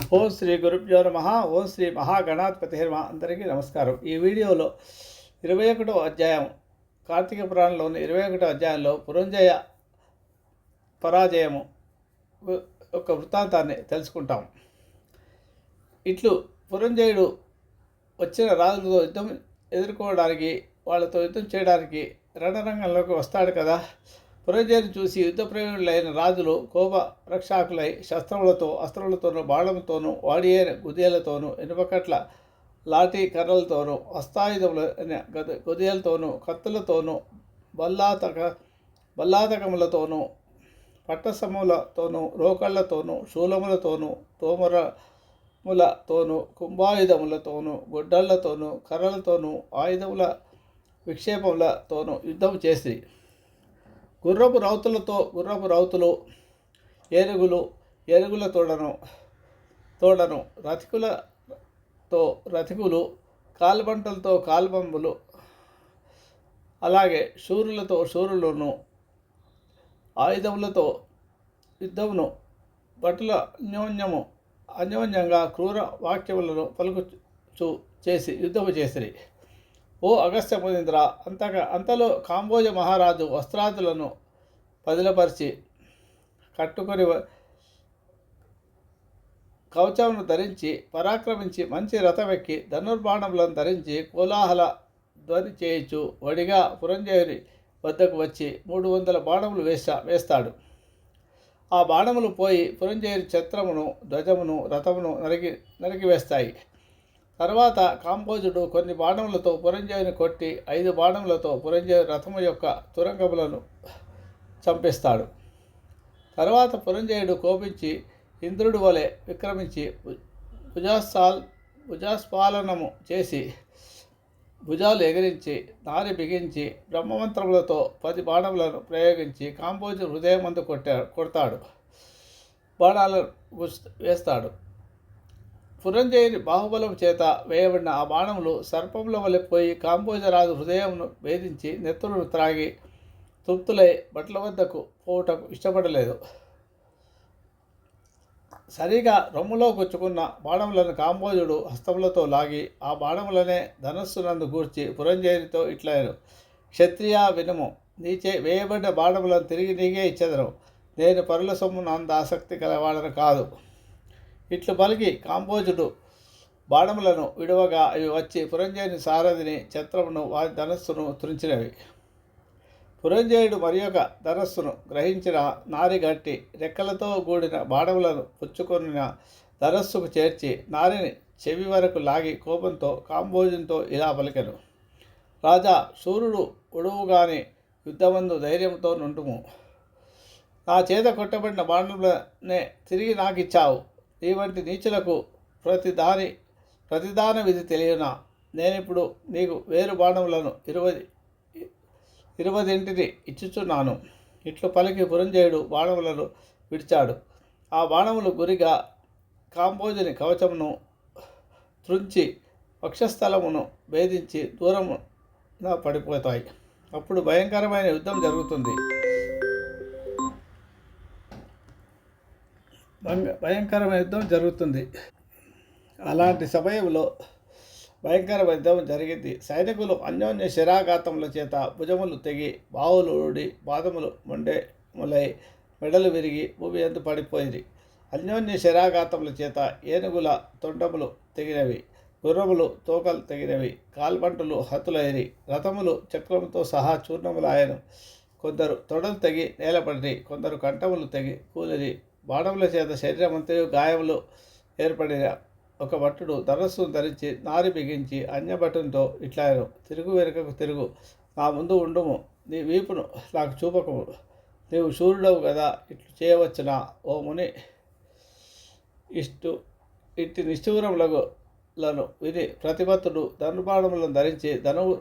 ఓం శ్రీ గురుభ్యో నమ. ఓం శ్రీ మహాగణాధిపతి నమ అందరికీ నమస్కారం. ఈ వీడియోలో ఇరవై ఒకటో అధ్యాయం కార్తీక పురాణంలోని ఇరవై ఒకటో అధ్యాయంలో పురంజయ పరాజయము ఒక వృత్తాంతాన్ని తెలుసుకుంటాం. ఇట్లు పురంజయుడు వచ్చిన రాజులతో యుద్ధం ఎదుర్కోవడానికి వాళ్ళతో యుద్ధం చేయడానికి రణరంగంలోకి వస్తాడు కదా. పురంజయుని చూసి యుద్ధ ప్రేమికులైన రాజులు కోప రక్షాకులై శస్త్రములతో అస్త్రములతోనూ బాణములతోనూ వాడియైన గుదియలతోనూ ఇనుపకట్ల లాఠీ కర్రలతోనూ హస్తాయుధములైన గద గుదియలతోనూ కత్తులతోనూ బల్లాతక బల్లాతకములతోనూ పట్టసములతోనూ రోకళ్ళతోనూ శూలములతోనూ తోమరములతోనూ కుంభాయుధములతోనూ గుడ్డళ్ళతోనూ కర్రలతోనూ ఆయుధముల విక్షేపములతోనూ యుద్ధం చేసి గుర్రపు రౌతులతో గుర్రపు రౌతులు ఏనుగులు ఏనుగుల తోడను తోడను రథికులతో రథికులు కాల్బంటలతో కాల్బంబులు అలాగే శూరులతో శూరులను ఆయుధములతో యుద్ధమును భటుల అన్యోన్యము అన్యోన్యంగా క్రూర వాక్యములను పలుకుచు చేసి యుద్ధము చేసిరి. ఓ అగస్త్య మునీంద్ర అంతగా అంతలో కాంబోజ మహారాజు వస్త్రాదులను పదిలపరిచి కట్టుకొని కవచమును ధరించి పరాక్రమించి మంచి రథమెక్కి ధనుర్బాణములను ధరించి కోలాహల ధ్వని చేయించు. వడిగా పురంజయుని వద్దకు వచ్చి మూడు వందల బాణములు వేస్తా వేస్తాడు. ఆ బాణములు పోయి పురంజయుని ఛత్రమును ధ్వజమును రథమును నరికి నరికివేస్తాయి తర్వాత కాంబోజుడు కొన్ని బాణములతో పురంజయుని కొట్టి ఐదు బాణములతో పురంజయ రథము యొక్క తురంగములను చంపిస్తాడు. తర్వాత పురంజయుడు కోపించి ఇంద్రుడి వలె విక్రమించి భుజాసాల్ భుజాస్పాలనము చేసి భుజాలు ఎగిరించి నారి బిగించి బ్రహ్మమంత్రములతో పది బాణములను ప్రయోగించి కాంబోజు హృదయమందు కొట్టా కొడతాడు. బాణాలను వేస్తాడు. పురంజయుని బాహుబలం చేత వేయబడిన ఆ బాణములు సర్పముల వలె పోయి కాంబోజరాజు హృదయమును వేధించి నెత్తులను త్రాగి తృప్తులై బట్ల వద్దకు పోవటం ఇష్టపడలేదు. సరిగా రొమ్ములో గుచ్చుకున్న బాణములను కాంబోజుడు హస్తములతో లాగి ఆ బాణములనే ధనస్సునందు గూర్చి పురంజయునితో ఇట్లను క్షత్రియ వినుము నీచే వేయబడిన బాణములను తిరిగి నీగే ఇచ్చెదను. నేను పరుల సొమ్మును అంత ఆసక్తి కలవాడను కాదు. ఇట్లు పలికి కాంబోజుడు బాణములను విడవగా అవి వచ్చి పురంజయుని సారథిని ఛత్రమును వారి ధనస్సును తురించినవి. పురంజయుడు మరి యొక్క ధనస్సును గ్రహించిన నారి గట్టి రెక్కలతో కూడిన బాణములను పుచ్చుకొనిన ధనస్సుకు చేర్చి నారిని చెవి వరకు లాగి కోపంతో కాంబోజునితో ఇలా పలికెను. రాజా సూర్యుడు ఉడువుగాని యుద్ధమందు ధైర్యంతో నుండుము. నా చేత కొట్టబడిన బాణములనే తిరిగి నాకు ఇచ్చావు ఈ వంటి నీచులకు ప్రతి దాని ప్రతిదాన విధి తెలియనా? నేనిప్పుడు నీకు వేరు బాణములను ఇరవై ఇరవదింటిని ఇచ్చుచున్నాను. ఇట్లు పలికి పురంజయుడు బాణములను విడిచాడు. ఆ బాణములు గురిగా కాంబోజుని కవచమును త్రుంచి వక్షస్థలమును భేదించి దూరమున పడిపోతాయి. అప్పుడు భయంకరమైన యుద్ధం జరుగుతుంది. భయంకరమైన యుద్ధం జరుగుతుంది. అలాంటి సమయంలో భయంకర యుద్ధం జరిగింది. సైనికులు అన్యోన్య శిరాఘాతముల చేత భుజములు తెగి బావులు ఊడి పాదములు మొండే మొలై మెడలు విరిగి భూమి ఎందు పడిపోయింది అన్యోన్య శరాఘాతముల చేత ఏనుగుల తొండములు తెగినవి గుర్రములు తోకలు తెగినవి కాల్బంటులు హతులైరి రథములు చక్రముతో సహా చూర్ణములాయను. కొందరు తొడలు తెగి నేలపడిని కొందరు కంఠములు తెగి కూలిరి. బాణముల చేత శరీరమంతయు గాయములు ఏర్పడిన ఒక భట్టుడు ధనస్సును ధరించి నారి బిగించి అన్యభటునితో ఇట్లాయను తిరుగు వెనుకకు తిరుగు నా ముందు ఉండుము నీ వీపును నాకు చూపకము నీవు సూర్యుడవు కదా ఇట్లు చేయవచ్చునా? ఓ ముని ఇష్టు ఇట్టి నిష్ఠూరములకు లను విని ప్రతిభత్తుడు ధనుబాణములను ధరించి ధనువు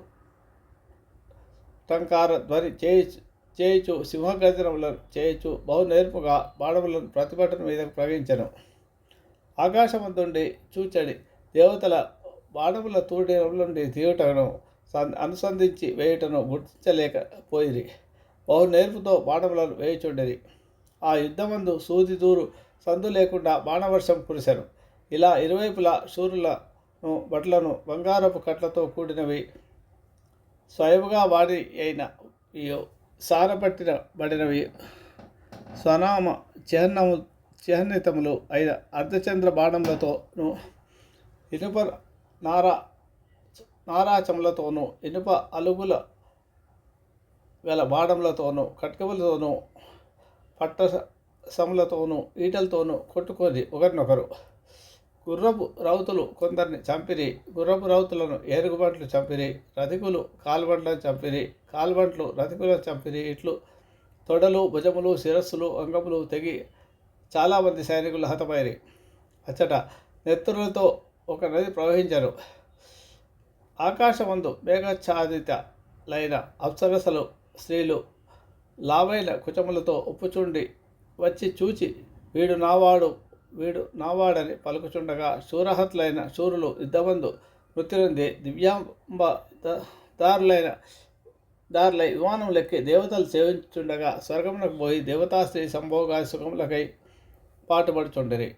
టంకార ధ్వని చేయి చేయుచు సింహగర్జనములను చేయుచు బహు నేర్పుగా బాణములను ప్రతిభటన మీదకు ప్రవహించను. ఆకాశమందుండి చూచడి దేవతల బాణముల తూడినుండి తీయుటను అనుసంధించి వేయుటను గుర్తించలేకపోయిరి. బహు నేర్పుతో బాణములను వేయుచుండిరి. ఆ యుద్ధమందు సూది దూరు సందు లేకుండా బాణవర్షం కురిశాను ఇలా ఇరువైపులా సూర్యులను బట్టలను బంగారపు కట్లతో కూడినవి స్వయముగా వాడి అయిన సారపట్టిన బడినవి స్వనామ చిహ్నము చిహ్నితములు అయిన అర్ధచంద్ర బాణములతోనూ ఇనుప నారా నారాచములతోనూ ఇనుప అలుగుల గల బాణములతోనూ కట్కములతోనూ పట్ట సములతోనూ ఈటలతోనూ కొట్టుకొని ఒకరినొకరు గుర్రపు రౌతులు కొందరిని చంపిరి. గుర్రపు రౌతులను ఏరుగుబంట్లు చంపిరి. రథికులు కాల్బంట్లను చంపిరి. కాల్బంట్లు రథికులను చంపిరి. ఇట్లు తొడలు భుజములు శిరస్సులు అంగములు తెగి చాలామంది సైనికులు హతమైరి. అచ్చట నెత్తురులతో ఒక నది ప్రవహించరు ఆకాశమందు మేఘఛాదితలైన అప్సరసలు స్త్రీలు లావైన కుచములతో ఉప్పుచుండి వచ్చి చూచి వీడు నావాడు వీడు నావాడని పలుకుచుండగా శూరహతులైన శూరులు యుద్ధబంధు మృత్యునంది దివ్యాంబ దారులైన దారులై విమానం లెక్కి దేవతలు సేవించుండగా స్వర్గమునకు పోయి దేవతాశ్రీ సంభోగా సుఖములకై పాటుపడుచుండరి.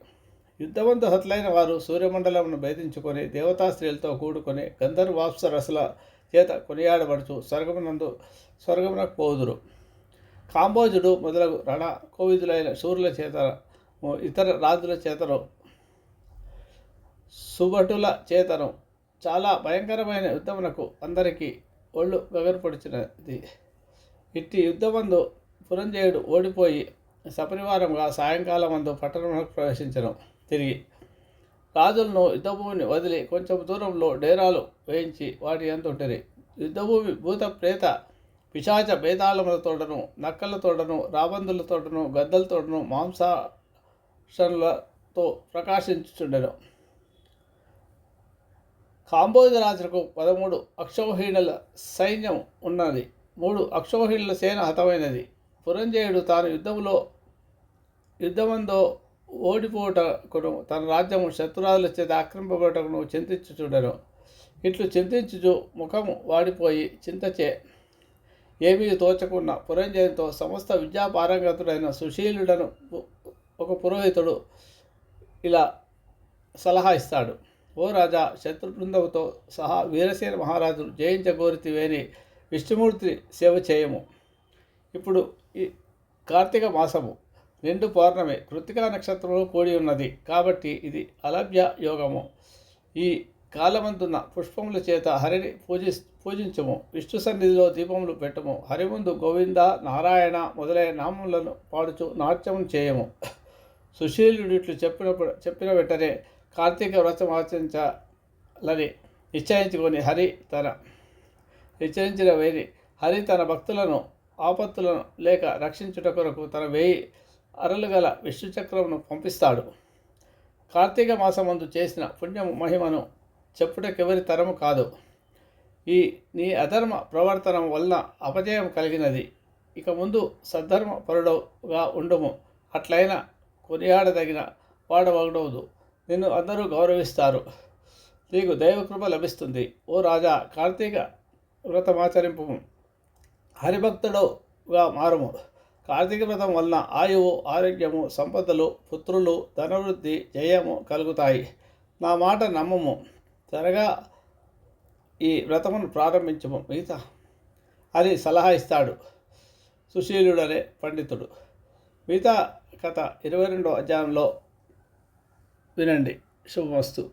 యుద్ధవంతు హతులైన వారు సూర్యమండలమును భేదించుకొని దేవతాస్త్రీలతో కూడుకొని కూడుకొని గంధర్వాప్సరసుల చేత కొనియాడబడుచు స్వర్గమునందు స్వర్గమునకు పోదురు. కాంబోజుడు మొదలగు రణ కోవిదులైన సూర్యుల చేత ఇతర రాజుల చేతను. సుభటుల చేతను. చాలా భయంకరమైన యుద్ధమునకు అందరికీ ఒళ్ళు గగరపడిచినది ఇట్టి యుద్ధమందు పురంజయుడు ఓడిపోయి సపరివారంగా సాయంకాలం అందు పట్టణంలోకి ప్రవేశించను. తిరిగి రాజులను యుద్ధభూమిని వదిలి కొంచెం దూరంలో డేరాలు వేయించి వాటి ఎంత ఉంటుంది యుద్ధభూమి భూత ప్రేత పిశాచ బేతాళములతోటను గద్దల రాబందులతోటను మాంసా మాంసాషన్లతో ప్రకాశించుచుండెను. కాంబోజరాజులకు పదమూడు అక్షోహీనుల సైన్యం ఉన్నది. మూడు అక్షోహీనుల సేన హతమైనది. పురంజయుడు తాను యుద్ధంలో యుద్ధమందో ఓడిపోటకును తన రాజ్యము శత్రురాజుల చేత ఆక్రమింపబడటకును చింతించు చూడను ఇట్లు చింతించుచు ముఖము వాడిపోయి చింతచే ఏమీ తోచకున్న పురంజయంతో సమస్త విద్యాపారంగతుడైన సుశీలుడను ఒక పురోహితుడు ఇలా సలహా ఇస్తాడు. ఓ రాజా శత్రుబృందవుతో సహా వీరసేన మహారాజును జయించగోరితివేని విష్ణుమూర్తి సేవ చేయము. ఇప్పుడు ఈ కార్తీక మాసము. నిండు పౌర్ణమి. కృతికా నక్షత్రంలో కూడి ఉన్నది. కాబట్టి ఇది అలభ్య యోగము. ఈ కాలమందున్న పుష్పముల చేత హరిని పూజి పూజించము. విష్ణు సన్నిధిలో దీపములు పెట్టము. హరి ముందు గోవింద నారాయణ మొదలైన నామములను పాడుచు నాట్యము చేయము. సుశీలుడిట్లు చెప్పినప్పుడు చెప్పిన వెంటనే కార్తీక వ్రతం ఆచరించాలని నిశ్చయించుకొని హరి తన నిశ్చయించిన వేరి హరి తన భక్తులను ఆపత్తులను లేక రక్షించుట కొరకు తన వేయి అరలు గల విష్ణుచక్రమును పంపిస్తాడు. కార్తీక మాసమందు చేసిన పుణ్యము మహిమను చెప్పుటకెవరి తరము కాదు. ఈ నీ అధర్మ ప్రవర్తన వలన అపజయం కలిగినది. ఇక ముందు సద్ధర్మ పరుడుగా ఉండము. అట్లయినా కొనియాడదగిన వాడవగడవదు నిన్ను అందరూ గౌరవిస్తారు. నీకు దైవకృప లభిస్తుంది. ఓ రాజా కార్తీక వ్రతమాచరింపు. హరిభక్తుడుగా మారుము. కార్తీక వ్రతం వలన ఆయువు ఆరోగ్యము సంపదలు పుత్రులు ధనవృద్ధి జయము కలుగుతాయి. నా మాట నమ్మము. త్వరగా ఈ వ్రతమును ప్రారంభించము. మిగతా అని సలహా ఇస్తాడు. సుశీలుడనే పండితుడు. మిగతా కథ ఇరవై రెండో అధ్యాయంలో వినండి. శుభమస్తు.